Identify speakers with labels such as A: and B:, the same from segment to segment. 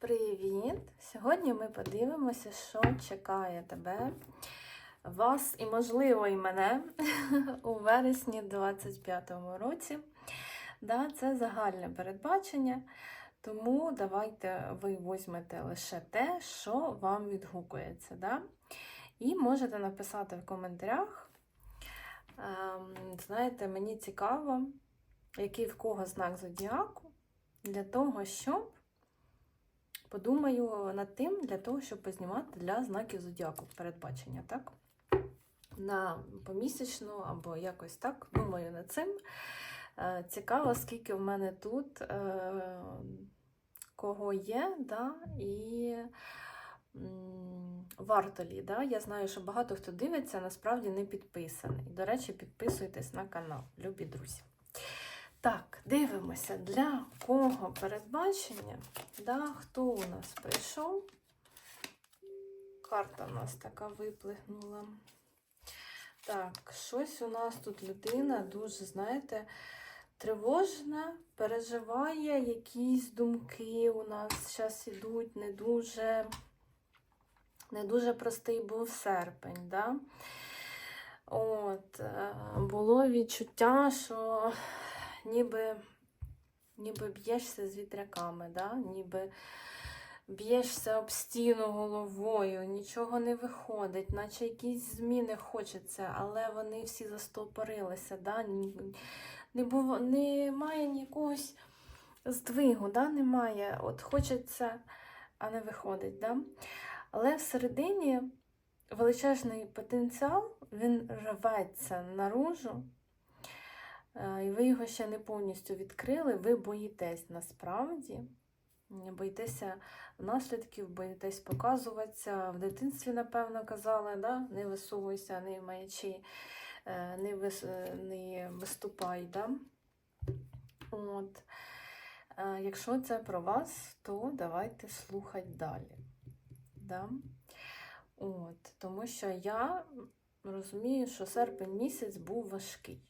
A: Привіт! Сьогодні ми подивимося, що чекає тебе, вас і, можливо, і мене у вересні 25-му році. Да, це загальне передбачення, тому давайте ви візьмете лише те, що вам відгукується. Да? І можете написати в коментарях. Ем, знаєте, мені цікаво, який в кого знак зодіаку, для того, щоб подумаю над тим, для того, щоб познімати для знаків зодіаку передбачення, так? На помісячну або якось так. Думаю над цим. Е, Цікаво, скільки в мене тут е, кого є, да, і варто лі. Да? Я знаю, що багато хто дивиться, насправді не підписаний. До речі, підписуйтесь на канал, любі друзі. Так, дивимося, для кого передбачення, да, хто у нас прийшов. Карта у нас така виплигнула. Так, щось у нас тут людина дуже, знаєте, тривожна, переживає, якісь думки у нас зараз ідуть, не дуже, не дуже простий був серпень. Да? От, е, було відчуття, що ніби, ніби б'єшся з вітряками, да? ніби б'єшся об стіну головою, нічого не виходить, наче якісь зміни хочеться, але вони всі застопорилися. Да? Не було, немає ніякогось здвигу, да? немає. От хочеться, а не виходить. Да? Але всередині величезний потенціал, він рветься наружу. Е, І ви його ще не повністю відкрили, ви боїтесь насправді. Боїтеся наслідків, боїтесь показуватися. В дитинстві, напевно, казали, да? не висовуйся, не маячи, е, не, вис... не виступай. Да? От. Е, Якщо це про вас, то давайте слухати далі. Да? От. Тому що я розумію, що серпень місяць був важкий.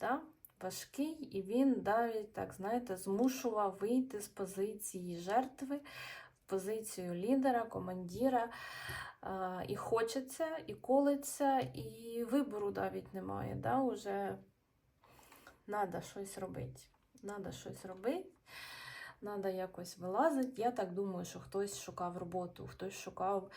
A: Да? Важкий, і він навіть, так знаєте, змушував вийти з позиції жертви в позицію лідера, командіра. І хочеться, і колиться, і вибору навіть немає. Да? Уже треба щось робити. Треба щось робити. Треба якось вилазити. Я так думаю, що хтось шукав роботу, хтось шукав,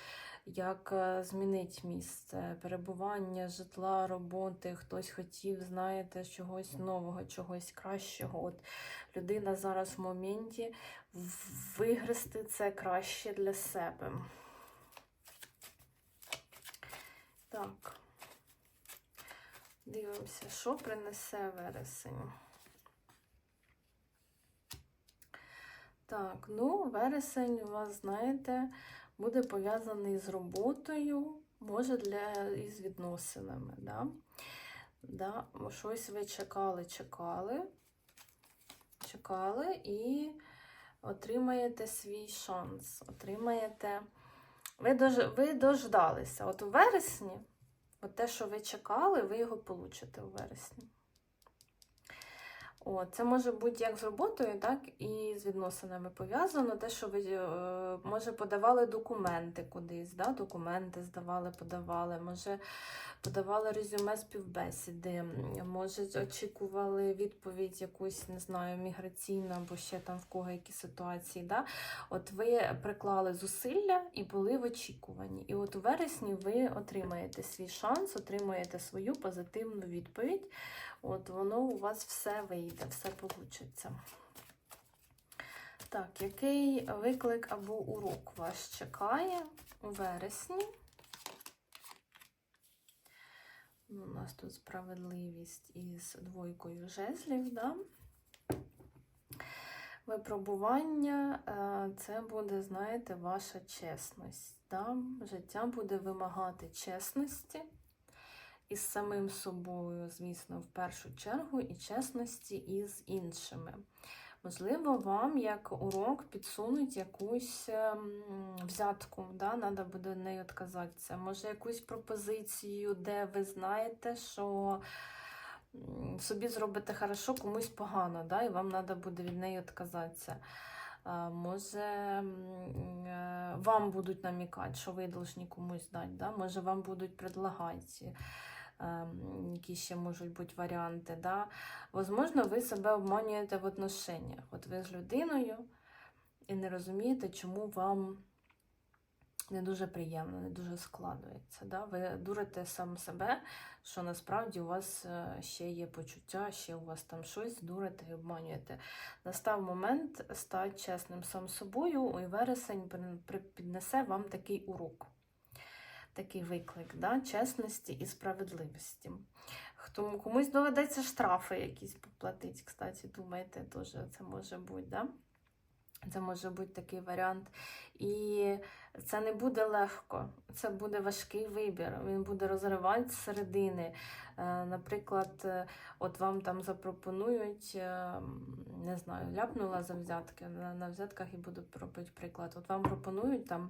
A: як е, змінити місце перебування, житла, роботи. Хтось хотів, знаєте, чогось нового, чогось кращого. От людина зараз в моменті в- вигрести це краще для себе. Так. Дивимося, що принесе вересень. Так, ну, вересень у вас, знаєте, буде пов'язаний з роботою, може для із відносинами. Да? Да? Щось ви чекали, чекали, чекали і отримаєте свій шанс. Отримаєте. Ви, дож... ви дождалися. От у вересні, от те, що ви чекали, ви його получите у вересні. О, це може бути як з роботою, так і з відносинами пов'язано. Те, що ви е, може подавали документи кудись, да? документи здавали, подавали, може подавали резюме співбесіди, може очікували відповідь якусь, не знаю, міграційну або ще там в кого які ситуації. Да? От ви приклали зусилля і були в очікуванні. І от у вересні ви отримаєте свій шанс, отримаєте свою позитивну відповідь. От воно у вас все вийде, все получиться. Так, який виклик або урок вас чекає у вересні? Ну, У нас тут справедливість із двойкою жезлів, да? Випробування е, це буде, знаєте, ваша чесність. Да? Життя буде вимагати чесності із самим собою, звісно, в першу чергу, і чесності із іншими. Можливо, вам як урок підсунуть якусь ем, взятку, да? треба буде нею відказатися. Може, якусь пропозицію, де ви знаєте, що собі зробите хорошо, комусь погано, да? і вам треба буде від неї відказатися. Може, е, вам будуть намікати, що ви повинні комусь дати. Да? Може, вам будуть предлагати, які ще можуть бути варіанти. Да? Возможно, ви себе обманюєте в отношеннях. От ви з людиною і не розумієте, чому вам не дуже приємно, не дуже складується. Да? Ви дурите сам себе, що насправді у вас е, ще є почуття, ще у вас там щось, дурите і обманюєте. Настав момент стати чесним сам собою, і вересень піднесе вам такий урок. Такий виклик да? чесності і справедливості. Хто, комусь доведеться штрафи якісь поплатити, кстати, думаєте, теж це може бути. Да? Це може бути такий варіант. І це не буде легко, це буде важкий вибір. Він буде розривати з середини. Е, Наприклад, е, от вам там запропонують, е, не знаю, ляпнула за взятки. На взятках і буду робити приклад. От вам пропонують там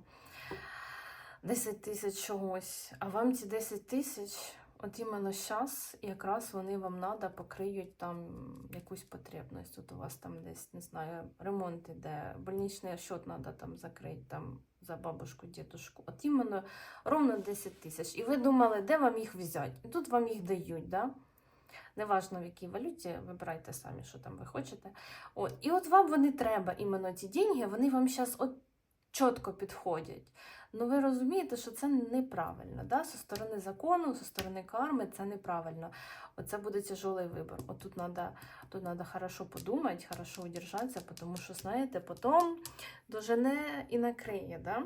A: 10 тисяч чогось, а вам ці 10 тисяч. От іменно зараз якраз вони вам надо покриють там якусь потребність. От у вас там десь, не знаю, ремонт іде, больничний счет треба там закрити там за бабушку, дідушку. От іменно ровно 10 тисяч. І ви думали, де вам їх взяти? І тут вам їх дають, да? Неважно в якій валюті, вибирайте самі, що там ви хочете. От. І от вам вони треба, іменно ці деньги, вони вам зараз от чітко підходять. Ну ви розумієте, що це неправильно. Да? Зі сторони закону, зі сторони карми, це неправильно. Оце буде тяжелий вибір. От тут треба тут надо хорошо подумати, хорошо удержатися, тому що, знаєте, потім дожене і накриє. Да?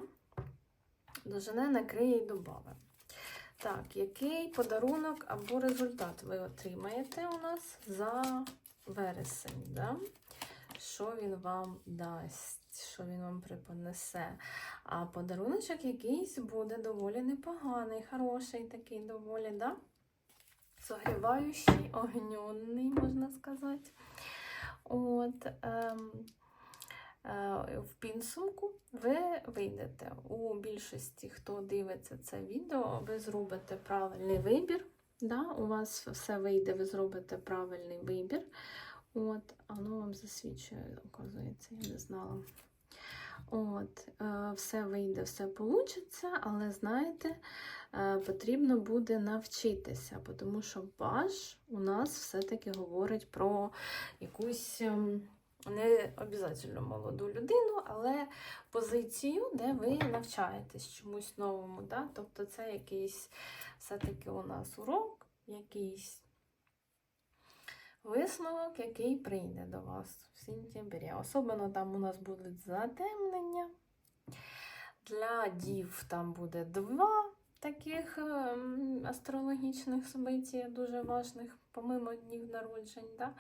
A: Дожене, накриє і добавить. Так, який подарунок або результат ви отримаєте у нас за вересень? Да? Що він вам дасть, що він вам преподнесе? А подаруночок якийсь буде доволі непоганий, хороший такий доволі, да? Согріваючий, огненний, можна сказати. От, ем, е, в підсумку ви вийдете. У більшості, хто дивиться це відео, ви зробите правильний вибір. Да? У вас все вийде, ви зробите правильний вибір. От, воно вам засвідчує, оказується, я не знала. От, е, все вийде, все вийде, але знаєте, е, потрібно буде навчитися, тому що баш у нас все-таки говорить про якусь ем, не обов'язково молоду людину, але позицію, де ви навчаєтесь чомусь новому. Да? Тобто це якийсь все-таки у нас урок, якийсь висновок, який прийде до вас в сентябрі. Особливо там у нас будуть затемнення. Для дів там буде два таких ем, астрологічних события, дуже важних, помимо днів народжень. Да?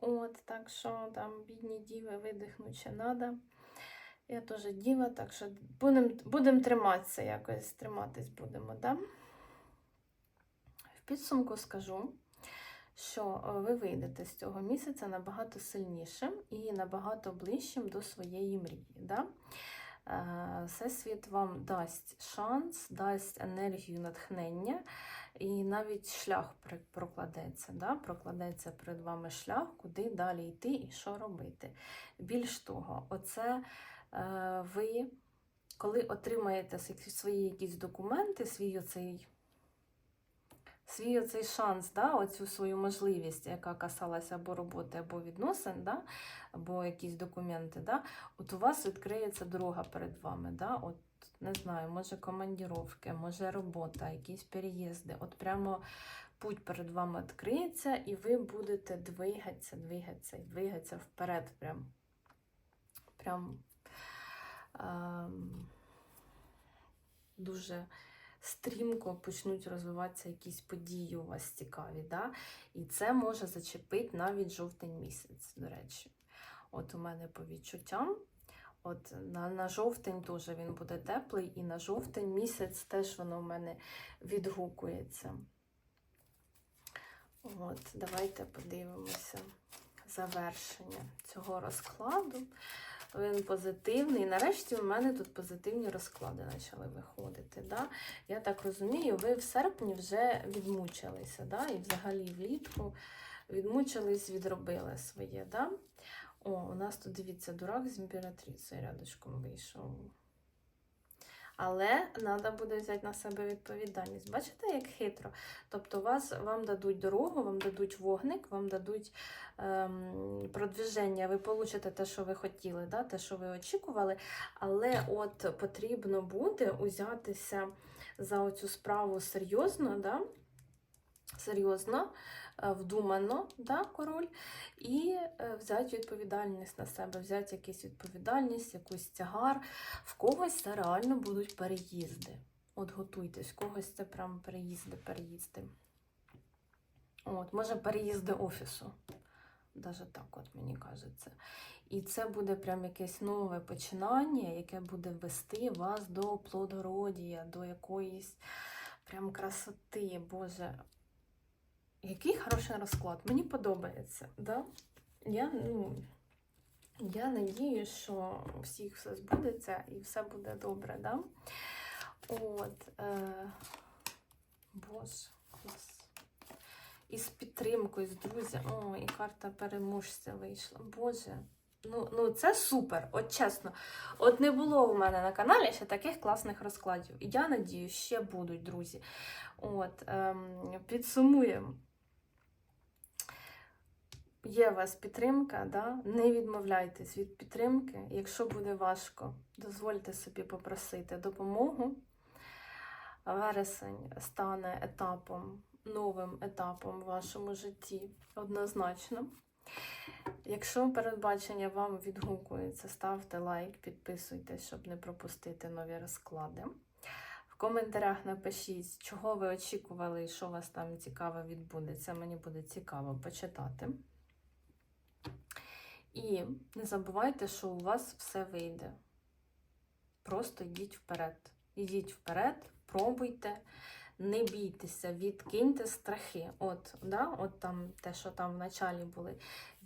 A: От, так що там бідні діви видихнуть ще треба. Я теж діва, так що будемо будем триматися якось, триматись будемо. Да? В підсумку скажу, що е, ви вийдете з цього місяця набагато сильнішим і набагато ближчим до своєї мрії. Да? Е, Всесвіт вам дасть шанс, дасть енергію натхнення, і навіть шлях прокладеться. Да? Прокладеться перед вами шлях, куди далі йти і що робити. Більш того, оце е, ви, коли отримаєте свої якісь документи, свій оцей свій оцей шанс, да, оцю свою можливість, яка касалася або роботи, або відносин, да, або якісь документи, да, от у вас відкриється дорога перед вами. Да, от, не знаю, може командіровки, може робота, якісь переїзди. От прямо путь перед вами відкриється, і ви будете двигатися, двигатися двигатися вперед. Прям, прям ем, дуже стрімко почнуть розвиватися якісь події у вас цікаві. Да? І це може зачепити навіть жовтень місяць, до речі. От у мене по відчуттям. От на, на жовтень теж він буде теплий, і на жовтень місяць теж воно в мене відгукується. От, давайте подивимося завершення цього розкладу. Він позитивний. Нарешті у мене тут позитивні розклади почали виходити. Да? Я так розумію, ви в серпні вже відмучилися, да? і взагалі влітку відмучились, відробили своє. Да? О, у нас тут, дивіться, дурак з імператрицею рядочком вийшов. Але треба буде взяти на себе відповідальність. Бачите, як хитро? Тобто вас, вам дадуть дорогу, вам дадуть вогник, вам дадуть ем, продвіження, ви получите те, що ви хотіли, да? те, що ви очікували. Але от потрібно буде узятися за оцю справу серйозно, да? серйозно, вдумано, да, король, і е, взяти відповідальність на себе, взяти якусь відповідальність, якусь тягар. В когось це реально будуть переїзди. От готуйтесь, в когось це прям переїзди, переїзди. От, може, переїзди офісу. Даже так, от мені кажеться. І це буде прям якесь нове починання, яке буде вести вас до плодородія, до якоїсь прям красоти. Боже, який хороший розклад. Мені подобається. Да? Я, ну, я надію, що у всіх все збудеться і все буде добре. Да? От, е, Боже, клас. І з підтримкою, з друзями. О, і карта переможця вийшла. Боже. Ну, ну це супер, от чесно. От не було у мене на каналі ще таких класних розкладів. І я надію, ще будуть, друзі. От, ем, підсумуємо. Є у вас підтримка, да? не відмовляйтесь від підтримки. Якщо буде важко, дозвольте собі попросити допомогу. Вересень стане етапом, новим етапом в вашому житті однозначно. Якщо передбачення вам відгукується, ставте лайк, підписуйтесь, щоб не пропустити нові розклади. В коментарях напишіть, чого ви очікували і що вас там цікаве відбудеться. Мені буде цікаво почитати. І не забувайте, що у вас все вийде. Просто йдіть вперед. Йдіть вперед, пробуйте, не бійтеся, відкиньте страхи. От, да, от там те, що там в началі були.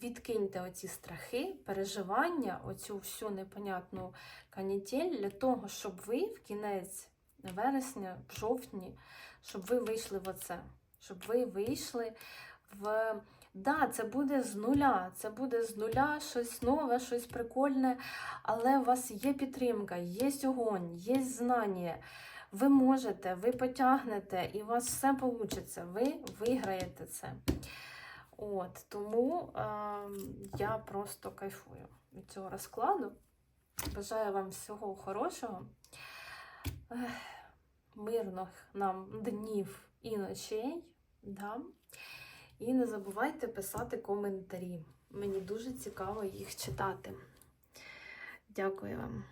A: Відкиньте оці страхи, переживання, оцю всю непонятну канітель для того, щоб ви в кінець вересня, в жовтні, щоб ви вийшли в оце, щоб ви вийшли в. Да, це буде з нуля, це буде з нуля щось нове, щось прикольне, але у вас є підтримка, є огонь, є знання. Ви можете, ви потягнете, і у вас все вийде. Ви виграєте це. От, Тому е, я просто кайфую від цього розкладу. Бажаю вам всього хорошого, мирних нам днів і ночей. Да? І не забувайте писати коментарі. Мені дуже цікаво їх читати. Дякую вам.